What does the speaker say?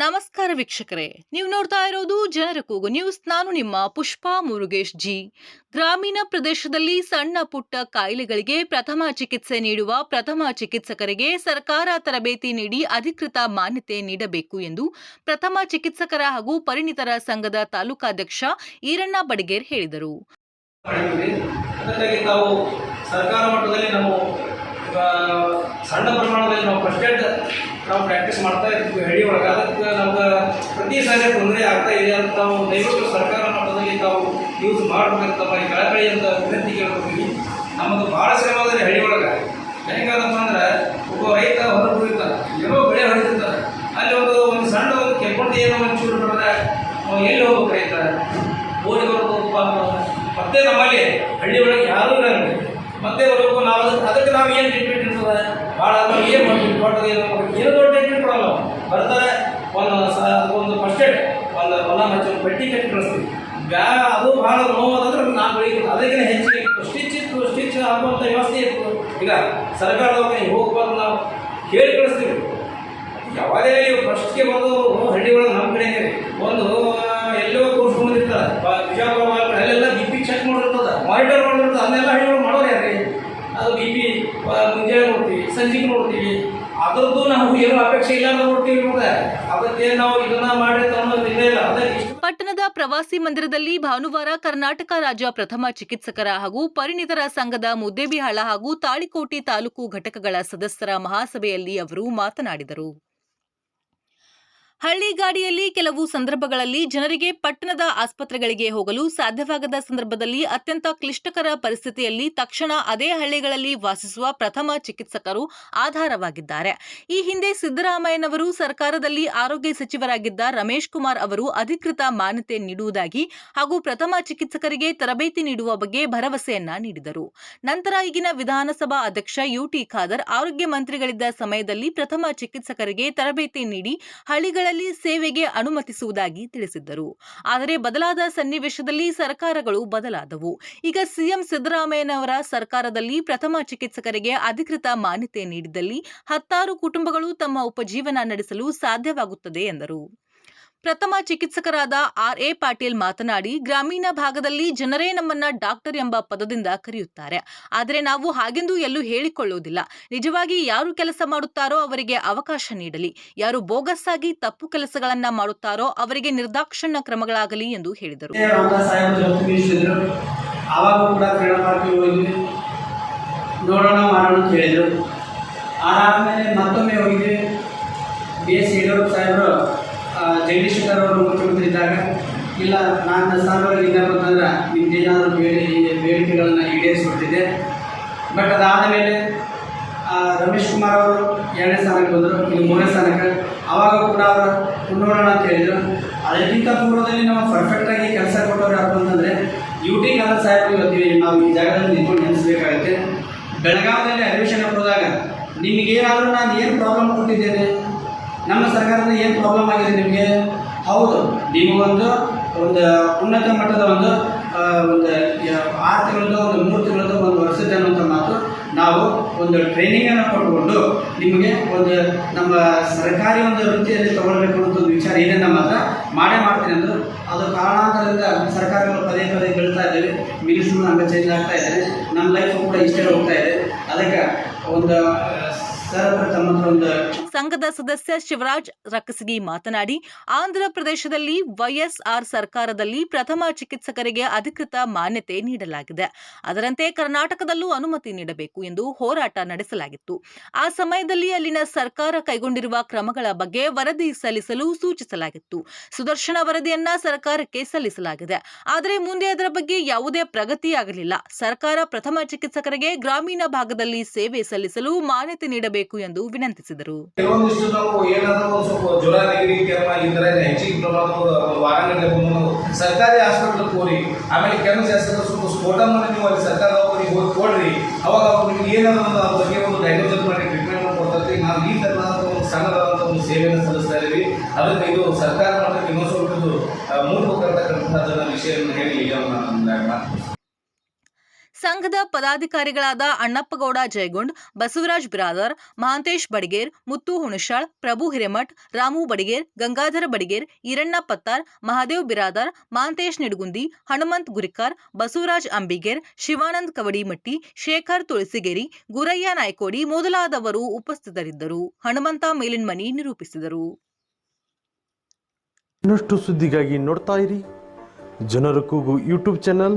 ನಮಸ್ಕಾರ ವೀಕ್ಷಕರೇ. ನೀವು ನೋಡ್ತಾ ಇರೋದು ಜನರ ಕೂಗು ನ್ಯೂಸ್. ನಾನು ನಿಮ್ಮ ಪುಷ್ಪಾ ಮುರುಗೇಶ್ ಜಿ. ಗ್ರಾಮೀಣ ಪ್ರದೇಶದಲ್ಲಿ ಸಣ್ಣ ಪುಟ್ಟ ಕಾಯಿಲೆಗಳಿಗೆ ಪ್ರಥಮ ಚಿಕಿತ್ಸೆ ನೀಡುವ ಪ್ರಥಮ ಚಿಕಿತ್ಸಕರಿಗೆ ಸರ್ಕಾರ ತರಬೇತಿ ನೀಡಿ ಅಧಿಕೃತ ಮಾನ್ಯತೆ ನೀಡಬೇಕು ಎಂದು ಪ್ರಥಮ ಚಿಕಿತ್ಸಕರ ಹಾಗೂ ಪರಿಣಿತರ ಸಂಘದ ತಾಲೂಕಾಧ್ಯಕ್ಷ ಈರಣ್ಣ ಬಡಗೇರ್ ಹೇಳಿದರು. ಸರ್ಕಾರ ಮಟ್ಟದಲ್ಲಿ ನಾವು ಸಣ್ಣ ಪ್ರಮಾಣದಲ್ಲಿ ನಾವು ನಾವು ಪ್ರಾಕ್ಟೀಸ್ ಮಾಡ್ತಾ ಇರ್ತೀವಿ ಹಳ್ಳಿ ಒಳಗೆ. ಅದಕ್ಕೆ ನಮ್ಗೆ ಪ್ರತಿ ಸಾರಿ ತೊಂದರೆ ಆಗ್ತಾ ಇದೆ ಅಂತ ನಾವು ದಯವಿಟ್ಟು ಸರ್ಕಾರ ಮಟ್ಟದಲ್ಲಿ ತಾವು ಯೂಸ್ ಮಾಡಬೇಕಂತ ಈ ಕಳಕಳಿ ಅಂತ ವಿನಂತಿ ಕೇಳ್ಕೊತೀವಿ ನಮ್ಮದು ಭಾಳ ಶ್ರಮದಲ್ಲಿ ಹಳ್ಳಿ ಒಳಗೆ. ಹೆಂಗಾದಪ್ಪ ಅಂದ್ರೆ ಒಬ್ಬ ರೈತ ಹೊರಗೆ ಹೋಗಿರ್ತಾನೆ. ಏನೋ ಬೆಳೆ ಹೊಡಿತಿರ್ತಾರೆ ಅಲ್ಲಿ ಒಂದು ಒಂದು ಸಣ್ಣ ಒಂದು ಕೆಂಪುಂಡಿ ಏನೋ ಒಂದು ಚೂರು ಅವ್ನು ಎಲ್ಲಿ ಹೋಗ್ಬೇಕು ರೈತ? ಓಡಿ ಪಾಪ ಮತ್ತೆ ನಮ್ಮಲ್ಲಿ ಹಳ್ಳಿ ಒಳಗೆ ಯಾರೂ ಇರಂಗಿಲ್ಲ ಮತ್ತೆ ಬರಬೇಕು ನಾವು ಅದಕ್ಕೆ ನಾವು ಏನು ಟ್ರೀಟ್ಮೆಂಟ್ ಇರ್ತದೆ? ಭಾಳ ನಾವು ಏನು ಮಾಡ್ತೀವಿ? ದೊಡ್ಡದು ಏನು? ಏನು ದೊಡ್ಡ ಟ್ರೀಟ್ಮೆಂಟ್ ಕೊಡಲ್ಲ ಬರ್ತಾರೆ, ಒಂದು ಸ, ಒಂದು ಫಸ್ಟ್ ಏಡ್ ಒಂದು ಹೊಲ ಮಚ್ಚಿ ಒಂದು ಪಟ್ಟಿ ಕಟ್ಟಿ ಕಳಿಸ್ತೀವಿ. ಬ್ಯಾ ಅದು ಭಾಳ ನೋವು ನಾನು ನಾವು ಬೆಳಿಗ್ಗೆ ಅದಕ್ಕೆ ಹೆಚ್ಚಿಗೆ ಸ್ಟಿಚ್ ಇತ್ತು ಸ್ಟಿಚ್ ಆಗುವಂಥ ವ್ಯವಸ್ಥೆ ಇತ್ತು. ಈಗ ಸರ್ಕಾರದವ್ರಿಗೆ ಹೋಗ್ಬಾರ್ದು ನಾವು ಕೇಳಿ ಕಳಿಸ್ತೀವಿ. ಯಾವಾಗಲೇ ಫಸ್ಟ್ಗೆ ಬಂದು ಹಳ್ಳಿ ಒಳಗೆ ನಮ್ಮ ಕಡೆ ಒಂದು ಎಲ್ಲೋ ಕೂರ್ಸ್ಕೊಂಡಿರ್ತಾರೆ ಬಿಜಾಪುರ ಅಲ್ಲೆಲ್ಲ ಬಿ ಪಿ ಚೆಕ್ ಮಾಡಿರ್ತದೆ. ಮಾನಿಟರ್ ಮಾಡಿರ್ತದೆ. ಅದನ್ನೆಲ್ಲ ಹಳ್ಳಿ ಒಳಗೆ ಮಾಡೋರು ಯಾರ್ರಿ ಅದು ಬಿ ಪಿ ಮುಂಜಾನೆ ನೋಡ್ತೀವಿ, ಸಂಜೆಗೆ ನೋಡ್ತೀವಿ. ಅದ್ರದ್ದು ನಾವು ಏನು ಅಪೇಕ್ಷೆ ಇಲ್ಲ ಅಂತ ನೋಡ್ತೀವಿ ಮತ್ತೆ ಅದಕ್ಕೆ ನಾವು ಇದನ್ನ ಮಾಡಿ ಅನ್ನೋದು ಇಲ್ಲ. ಇಲ್ಲ ಅದಕ್ಕೆ ಪಟ್ಟಣದ ಪ್ರವಾಸಿ ಮಂದಿರದಲ್ಲಿ ಭಾನುವಾರ ಕರ್ನಾಟಕ ರಾಜ್ಯ ಪ್ರಥಮ ಚಿಕಿತ್ಸಕರ ಹಾಗೂ ಪರಿಣಿತರ ಸಂಘದ ಮುದ್ದೇಬಿಹಾಳ ಹಾಗೂ ತಾಳಿಕೋಟೆ ತಾಲೂಕು ಘಟಕಗಳ ಸದಸ್ಯರ ಮಹಾಸಭೆಯಲ್ಲಿ ಅವರು ಮಾತನಾಡಿದರು. ಹಳ್ಳಿಗಾಡಿಯಲ್ಲಿ ಕೆಲವು ಸಂದರ್ಭಗಳಲ್ಲಿ ಜನರಿಗೆ ಪಟ್ಟಣದ ಆಸ್ಪತ್ರೆಗಳಿಗೆ ಹೋಗಲು ಸಾಧ್ಯವಾಗದ ಸಂದರ್ಭದಲ್ಲಿ ಅತ್ಯಂತ ಕ್ಲಿಷ್ಟಕರ ಪರಿಸ್ಥಿತಿಯಲ್ಲಿ ತಕ್ಷಣ ಅದೇ ಹಳ್ಳಿಗಳಲ್ಲಿ ವಾಸಿಸುವ ಪ್ರಥಮ ಚಿಕಿತ್ಸಕರು ಆಧಾರವಾಗಿದ್ದಾರೆ. ಈ ಹಿಂದೆ ಸಿದ್ದರಾಮಯ್ಯನವರು ಸರ್ಕಾರದಲ್ಲಿ ಆರೋಗ್ಯ ಸಚಿವರಾಗಿದ್ದ ರಮೇಶ್ ಕುಮಾರ್ ಅವರು ಅಧಿಕೃತ ಮಾನ್ಯತೆ ನೀಡುವುದಾಗಿ ಹಾಗೂ ಪ್ರಥಮ ಚಿಕಿತ್ಸಕರಿಗೆ ತರಬೇತಿ ನೀಡುವ ಬಗ್ಗೆ ಭರವಸೆಯನ್ನ ನೀಡಿದರು. ನಂತರ ಈಗಿನ ವಿಧಾನಸಭಾ ಅಧ್ಯಕ್ಷ ಯುಟಿ ಖಾದರ್ ಆರೋಗ್ಯ ಮಂತ್ರಿಗಳಿದ್ದ ಸಮಯದಲ್ಲಿ ಪ್ರಥಮ ಚಿಕಿತ್ಸಕರಿಗೆ ತರಬೇತಿ ನೀಡಿ ಹಳ್ಳಿಗಳಲ್ಲಿ ಸೇವೆಗೆ ಅನುಮತಿಸುವುದಾಗಿ ತಿಳಿಸಿದ್ದರು. ಆದರೆ ಬದಲಾದ ಸನ್ನಿವೇಶದಲ್ಲಿ ಸರ್ಕಾರಗಳು ಬದಲಾದವು. ಈಗ ಸಿಎಂ ಸಿದ್ದರಾಮಯ್ಯನವರ ಸರ್ಕಾರದಲ್ಲಿ ಪ್ರಥಮ ಚಿಕಿತ್ಸಕರಿಗೆ ಅಧಿಕೃತ ಮಾನ್ಯತೆ ನೀಡಿದಲ್ಲಿ ಹತ್ತಾರು ಕುಟುಂಬಗಳು ತಮ್ಮ ಉಪಜೀವನ ನಡೆಸಲು ಸಾಧ್ಯವಾಗುತ್ತದೆ ಎಂದರು. ಪ್ರಥಮ ಚಿಕಿತ್ಸಕರಾದ ಆರ್ ಎ ಪಾಟೀಲ್ ಮಾತನಾಡಿ, ಗ್ರಾಮೀಣ ಭಾಗದಲ್ಲಿ ಜನರೇ ನಮ್ಮನ್ನ ಡಾಕ್ಟರ್ ಎಂಬ ಪದದಿಂದ ಕರೆಯುತ್ತಾರೆ. ಆದರೆ ನಾವು ಹಾಗೆಂದು ಎಲ್ಲೂ ಹೇಳಿಕೊಳ್ಳುವುದಿಲ್ಲ. ನಿಜವಾಗಿ ಯಾರು ಕೆಲಸ ಮಾಡುತ್ತಾರೋ ಅವರಿಗೆ ಅವಕಾಶ ನೀಡಲಿ. ಯಾರು ಬೋಗಸ್ ಆಗಿ ತಪ್ಪು ಕೆಲಸಗಳನ್ನ ಮಾಡುತ್ತಾರೋ ಅವರಿಗೆ ನಿರ್ದಾಕ್ಷಣ್ಯ ಕ್ರಮಗಳಾಗಲಿ ಎಂದು ಹೇಳಿದರು. ನೋಡೋಣ ಮತ್ತೊಮ್ಮೆ ಹೋಗಿದ್ವಿ. ಬಿ. ಎಸ್. ಯಡಿಯೂರಪ್ಪ ಸಾಹೇಬರು. ಜಗದೀಶ್ ಅವರು ಮುಖ್ಯಮಂತ್ರಿ ಇದ್ದಾಗ, ಇಲ್ಲ, ನಾನು ಇದ್ದಪ್ಪ ಅಂತಂದ್ರೆ ನಿಮ್ದೇನಾದರೂ ಬೇಡಿ ಬೇಡಿಕೆಗಳನ್ನು ಈಡೇರಿಸ್ಕೊಟ್ಟಿದ್ದೆ ಬಟ್ ಅದಾದ ಮೇಲೆ ರಮೇಶ್ ಕುಮಾರ್ ಅವರು ಎರಡನೇ ಸ್ಥಾನಕ್ಕೆ ಬಂದರು ಇಲ್ಲಿ ಮೂರನೇ ಸ್ಥಾನಕ್ಕೆ. ಆವಾಗ ಕೂಡ ಅವರು ನೋಡೋಣ ಅಂತ ಹೇಳಿದರು. ಅದಕ್ಕಿಂತ ಪೂರ್ವದಲ್ಲಿ ನಾವು ಪರ್ಫೆಕ್ಟಾಗಿ ಕೆಲಸ ಕೊಟ್ಟವ್ರು ಯಾರು ಅಂತಂದರೆ ಯು ಟಿ ಕಾಲ ಸಾಹೇಬ್ ಇವತ್ತೀವಿ ನಾವು ಈ ಜಾಗದಲ್ಲಿ ನಿಂತ್ಕೊಂಡು ನೆನೆಸಬೇಕಾಗುತ್ತೆ. ಬೆಳಗಾವಿಯಲ್ಲಿ ಅಡ್ಮಿಷನ್ ಹೋದಾಗ ನಿಮಗೇನಾದರೂ ನಾನು ಏನು ಪ್ರಾಬ್ಲಮ್ ಕೊಟ್ಟಿದ್ದೇನೆ? ನಮ್ಮ ಸರ್ಕಾರದಿಂದ ಏನು ಪ್ರಾಬ್ಲಮ್ ಆಗಿದೆ ನಿಮಗೆ? ಹೌದು, ನೀವು ಒಂದು ಒಂದು ಉನ್ನತ ಮಟ್ಟದ ಒಂದು ಒಂದು ಆರು ತಿಂಗಳದ್ದು, ಒಂದು ಮೂರು ತಿಂಗಳದ್ದು ಒಂದು ವರ್ಷದ ಅನ್ನುವಂಥ ಮಾತು ನಾವು ಒಂದು ಟ್ರೈನಿಂಗನ್ನು ಕೊಟ್ಟುಕೊಂಡು ನಿಮಗೆ ಒಂದು ನಮ್ಮ ಸರ್ಕಾರಿ ಒಂದು ವೃತ್ತಿಯಲ್ಲಿ ತಗೊಳ್ಬೇಕು ಅಂತ ಒಂದು ವಿಚಾರ ಇದೆ ನಮ್ಮ ಹತ್ರ ಮಾಡೇ ಮಾಡ್ತೀನಿ ಅಂದರು. ಅದು ಕಾರಣಾಂತರದಿಂದ ಸರ್ಕಾರಗಳು ಪದೇ ಪದೇ ಬೀಳ್ತಾ ಇದ್ದೇವೆ. ಮಿನಿಸ್ಟ್ರು ನಮಗೆ ಚೇಂಜ್ ಆಗ್ತಾ ಇದ್ದಾರೆ. ನಮ್ಮ ಲೈಫು ಕೂಡ ಇಷ್ಟೇ ಹೋಗ್ತಾ ಇದೆ. ಅದಕ್ಕೆ ಒಂದು ಸಂಘದ ಸದಸ್ಯ ಶಿವರಾಜ್ ರಕ್ಕಸಗಿ ಮಾತನಾಡಿ, ಆಂಧ್ರ ಪ್ರದೇಶದಲ್ಲಿ ವೈಎಸ್ಆರ್ ಸರ್ಕಾರದಲ್ಲಿ ಪ್ರಥಮ ಚಿಕಿತ್ಸಕರಿಗೆ ಅಧಿಕೃತ ಮಾನ್ಯತೆ ನೀಡಲಾಗಿದೆ. ಅದರಂತೆ ಕರ್ನಾಟಕದಲ್ಲೂ ಅನುಮತಿ ನೀಡಬೇಕು ಎಂದು ಹೋರಾಟ ನಡೆಸಲಾಗಿತ್ತು. ಆ ಸಮಯದಲ್ಲಿ ಅಲ್ಲಿನ ಸರ್ಕಾರ ಕೈಗೊಂಡಿರುವ ಕ್ರಮಗಳ ಬಗ್ಗೆ ವರದಿ ಸಲ್ಲಿಸಲು ಸೂಚಿಸಲಾಗಿತ್ತು. ಸುದರ್ಶನ ವರದಿಯನ್ನ ಸರ್ಕಾರಕ್ಕೆ ಸಲ್ಲಿಸಲಾಗಿದೆ. ಆದರೆ ಮುಂದೆ ಅದರ ಬಗ್ಗೆ ಯಾವುದೇ ಪ್ರಗತಿಯಾಗಲಿಲ್ಲ. ಸರ್ಕಾರ ಪ್ರಥಮ ಚಿಕಿತ್ಸಕರಿಗೆ ಗ್ರಾಮೀಣ ಭಾಗದಲ್ಲಿ ಸೇವೆ ಸಲ್ಲಿಸಲು ಮಾನ್ಯತೆ ನೀಡಬೇಕು ಎಂದು ವಿನಂತಿಸಿದರು. ಸರ್ಕಾರಿ ಹಾಸ್ಪಿಟ್ಲ್ ಹೋರಿ ಆಮೇಲೆ ಕೆಲವು ಶಾಸಕರು ಸ್ವಲ್ಪ ಸ್ಫೋಟ ಮಾಡಿ ನೀವು ಅಲ್ಲಿ ಸರ್ಕಾರದವರಿಗೆ ಹೋಗಿ ಕೊಡ್ರಿ. ಅವಾಗ ಅವ್ರು ನಿಮ್ಗೆ ಏನಾದ್ರು ಒಂದು ಅದ್ರ ಬಗ್ಗೆ ಒಂದು ಮಾಡಿ ಟ್ರೀಟ್ಮೆಂಟ್ ಕೊಡ್ತಾರೆ. ನಾವು ಈ ತರ ಒಂದು ಸಣ್ಣದಾದಂಥ ಒಂದು ಸೇವೆಯನ್ನು ಅದಕ್ಕೆ ಇದು ಸರ್ಕಾರ ಮಟ್ಟಕ್ಕೆ ಇನ್ನೊಂದು ಸ್ವಲ್ಪ ಇದು ವಿಷಯವನ್ನು ಹೇಳಿ ಈಗ ನಾನು ಸಂಘದ ಪದಾಧಿಕಾರಿಗಳಾದ ಅಣ್ಣಪ್ಪಗೌಡ ಜಯಗುಂಡ್, ಬಸವರಾಜ್ ಬಿರಾದರ್, ಮಹಾಂತೇಶ್ ಬಡಿಗೇರ್, ಮುತ್ತು ಹುಣಶಾಳ್ ಪ್ರಭು ಹಿರೇಮಠ್, ರಾಮು ಬಡಿಗೇರ್, ಗಂಗಾಧರ ಬಡಿಗೇರ್, ಈರಣ್ಣ ಪತ್ತಾರ್, ಮಹಾದೇವ್ ಬಿರಾದರ್, ಮಹಾಂತೇಶ್ ನಿಡಗುಂದಿ, ಹನುಮಂತ್ ಗುರಿಕಾರ್, ಬಸವರಾಜ್ ಅಂಬಿಗೇರ್, ಶಿವಾನಂದ್ ಕವಡಿಮಟ್ಟಿ ಶೇಖರ್ ತುಳಸಿಗೇರಿ, ಗುರಯ್ಯ ನಾಯ್ಕೋಡಿ ಮೊದಲಾದವರು ಉಪಸ್ಥಿತರಿದ್ದರು. ಹನುಮಂತ ಮೇಲಿನ್ಮನಿ ನಿರೂಪಿಸಿದರು. ಇನ್ನಷ್ಟು ಸುದ್ದಿಗಾಗಿ ನೋಡ್ತಾ ಇರಿ. ಜನರ ಕೂಗು ಯೂಟ್ಯೂಬ್ ಚಾನಲ್.